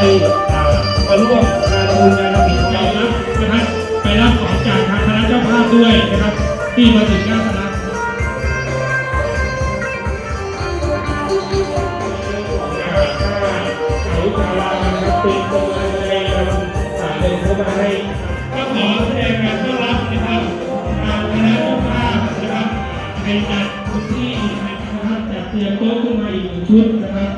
ไปร่วมงานบุญงานกิจกรรมนะนะครับไปรับของจากทางคณะเจ้าภาพด้วยนะครับ ที่มาถึงหนาคณะเป็นคนแสดงสารเดิเข้ามาให้ก็ขอแสดงการต้อนรับนะครับทางคณะเจ้าภาพนะครับในจัดที่นะครับจัดเตรียมโต๊ะขึ้นมาอีกหนึ่งชุดนะครับ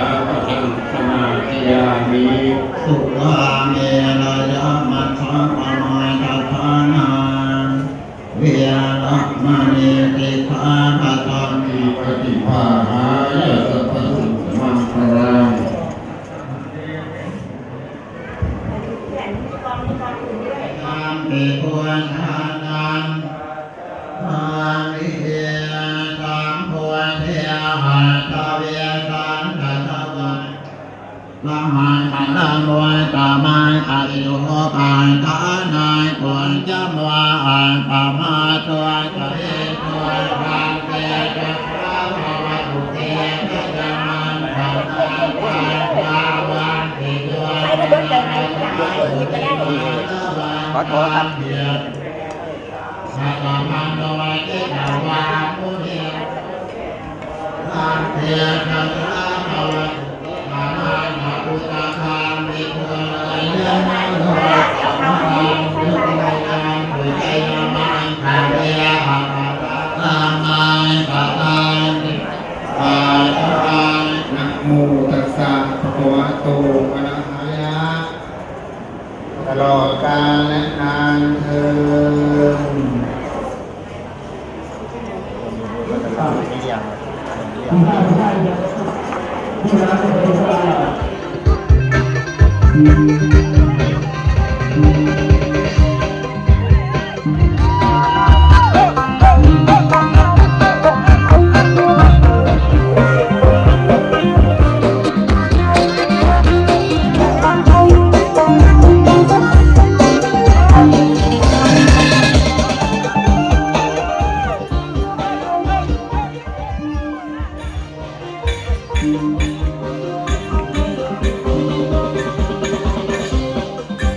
าปะทังสมาธิยามิสุราเมรยมัทธะปมาทัฏฐานาเวียระมณีติภาปะทังอิปฏิภาหายาสัพพสุตมังคลังตามปิควรทานันทานิเย นขันละมวยตาไม้อายุโอปานทานายควรจำว่าอ่านปามาตัวจะเอตัวทางเตจะพระภาวะตุเตจะจะมันขานานทานภาวันติตัวขอโทษครับา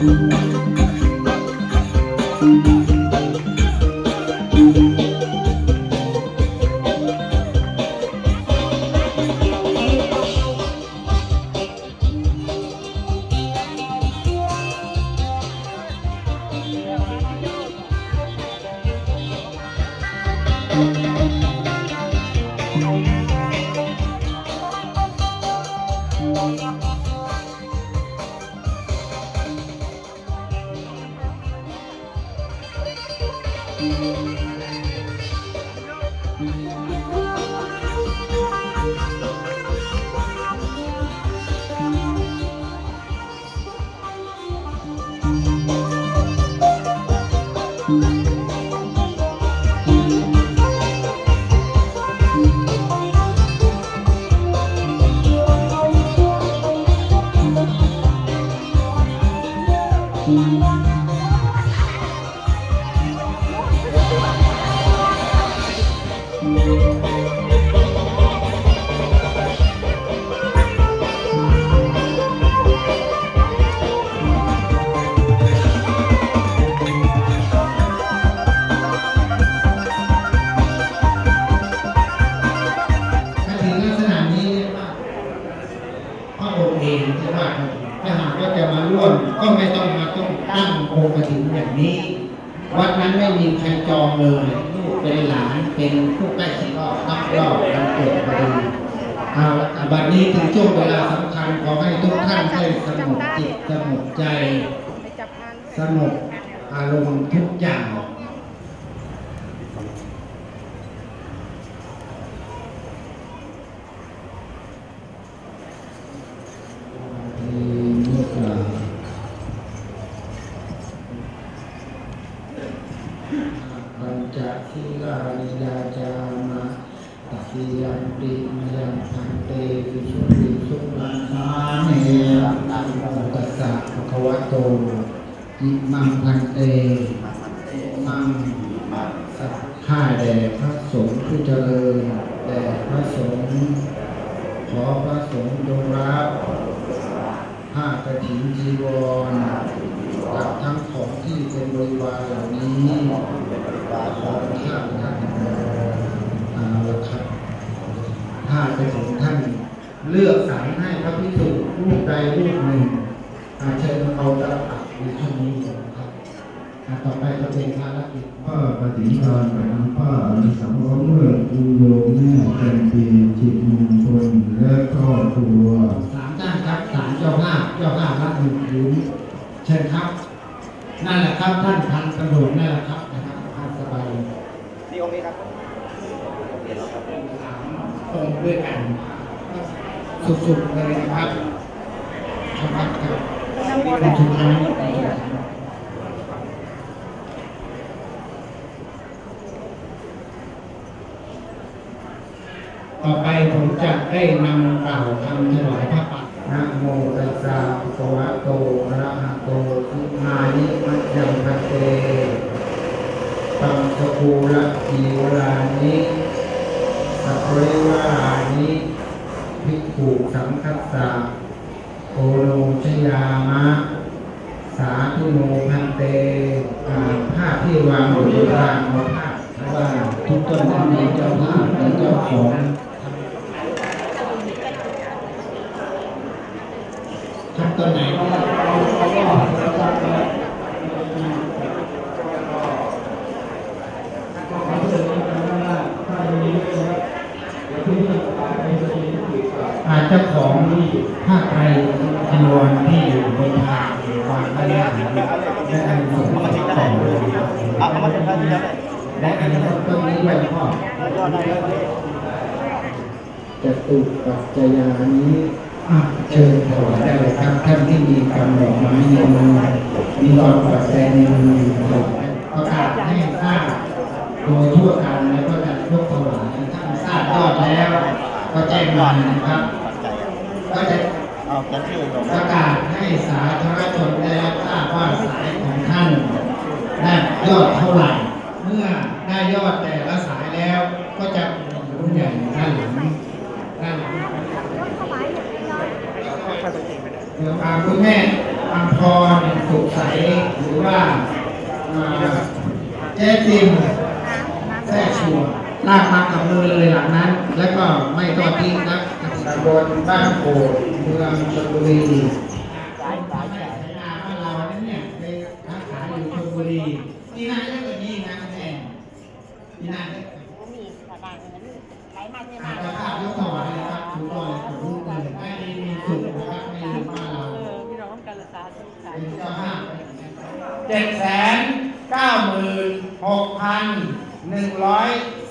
นเทิน นี้ วัดนั้นไม่มีใครจองเลยลูกเป็นหลานเป็นผู้ใกล้ชิดก็ต้องรอบวันเกิดพอดีเอาละบัดนี้ถึงช่วงเวลาสำคัญขอให้ทุกท่านได้สงบจิตสงบใจสงบอารมณ์ทุกอย่างมุตา ปัญจทิลานิยาจามะตติยัมปิมยังพันเตวิสุทธิสุนันทาเนตัมตัสสะภะคะวะโตอิมังพันเตมังสัทธาแด่พระสงฆ์ผู้เจริญแด่พระสงฆ์ขอพระสงฆ์จงรับ ผ้ากฐินจีวรกับทั้งของที่เป็นบริวารเหล่านี้ของข้าท่านเอาละครับถ้าเป็นของท่านเลือกสรรให้พระพิสุรูปใดรูปหนึ่งอาเชิญเอาตลับอัดในช่วงนี้นะครับต่อไปจะเป็นภารกิจผ้าปฏิทานกับน้ำผ้าอนุสังเคราะห์เมื่อครูโยมแม่แจมปียจิตมงคลและครอบครัว สามท่านครับสามเจ้าภาพเจ้าภาพรับหนึ่งผืนเชิญครับ นั่นแหละครับท่านพันตำรวจนั่นแหละครับนะครับท่านสบายนี่องค์นี้ครับสามองค์ด้วยกันสุดๆเลยนะครับครับครับน้ำมนเป็นต์สุดท้ายต่อไปผมจะได้นำกล่าวคำถวายพระปัจ นะโมตัสสะภะคะวะโตอะระหะโตสัมมานิมัจยังพะเตตังสกุละจีวรานิสัพเพวารานิภิกขุสังคัสสะโอโนชยามะ สาธุโนพันเตอ่าผ้าที่วางอยู่บนรางเอาผ้าเพราะว่าทุกต้นนั้นมีเจ้าภาพและเจ้าของทำ ต้นไหนอาเจ้าของผ้าไทยจีวรที่อยู่บนทางวางไว้แล้วและอันนี้ส่งมาษอเลยเอาเอามาจากท่านที่แล้วและอันนี้ต้นนี้ไว้พ่อยอดได้เลยจตุปัจจยานี้ เชิญถวายได้เลยครับท่านที่มีกำลังไม้ในมือมีรอยปัจจัยในมือประกาศให้ทราบโดยทั่วกันแล้วก็จะยกถวายท่านทราบยอดแล้ว ก็แจ้งมานะครับ ก็จะอาเขียนชื่อลงประกาศให้สาธารณชนได้รับทราบว่าสายของท่านได้ยอดเท่าไหร่ เมื่อได้ยอดแต่ละสายแล้ว ก็จะมีรุ่นใหญ่ด้านหลังด้านหลังเดี๋ยวพา คุณแม่อัมพรสุขใสหรือว่าอ่าเจ๊จิมแท้ชัวลากมากับมือเลยหลังนั้น แล้วก็ไม่ต้อทิ้งนะตำบลบ้านโพเมืองชลบุรีสายสายสายงานบ้านเราเนี่ยไปค้าขายอยู่ชลบุรี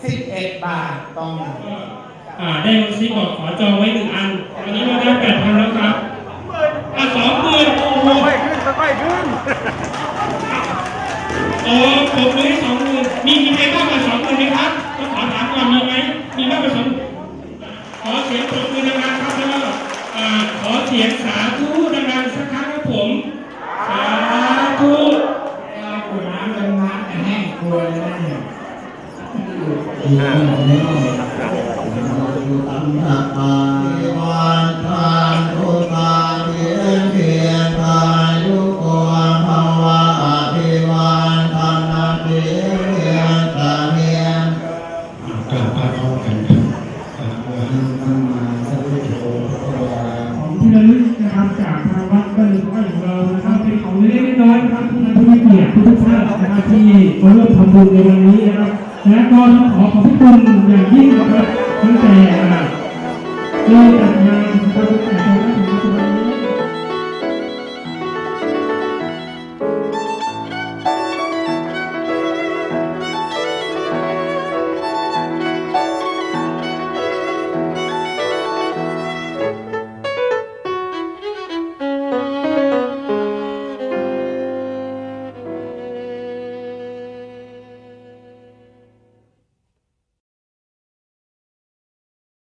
สิบาทต่อหนึ่งอ่าได้ลงซีบอกขอจองไว้หนึ่งอันตอนนี้มาได้แปดพันแล้วครับอะสองหมื่นโอ้โหค่อยขึ้นค่อยขึ้นโอ้ผมเลยสองหมื่นมีมีใครบ้างมาสองหมื่นไหมครับต้องขอถามก่อนมีไหมมีบ้างมหสองขอเสียงปรบมือดังๆครับแล้วก็ขอเสียงสาธุดังๆ เมียงกราบพระเข้ากันครับกราบพระหังมาสัพพุทโธพระวาของที่ระลึกนะครับจากทางวัดบ้านหรือว่างเรานะครับเป็นของเล็กน้อยครับท่านผู้มีเกียรติทุกท่านนะครับที่มาร่วมทำบุญในวันนี้นะครับ และก็ต้องขอขอบพระคุณอย่างยิ่งนะครับตั้งแต่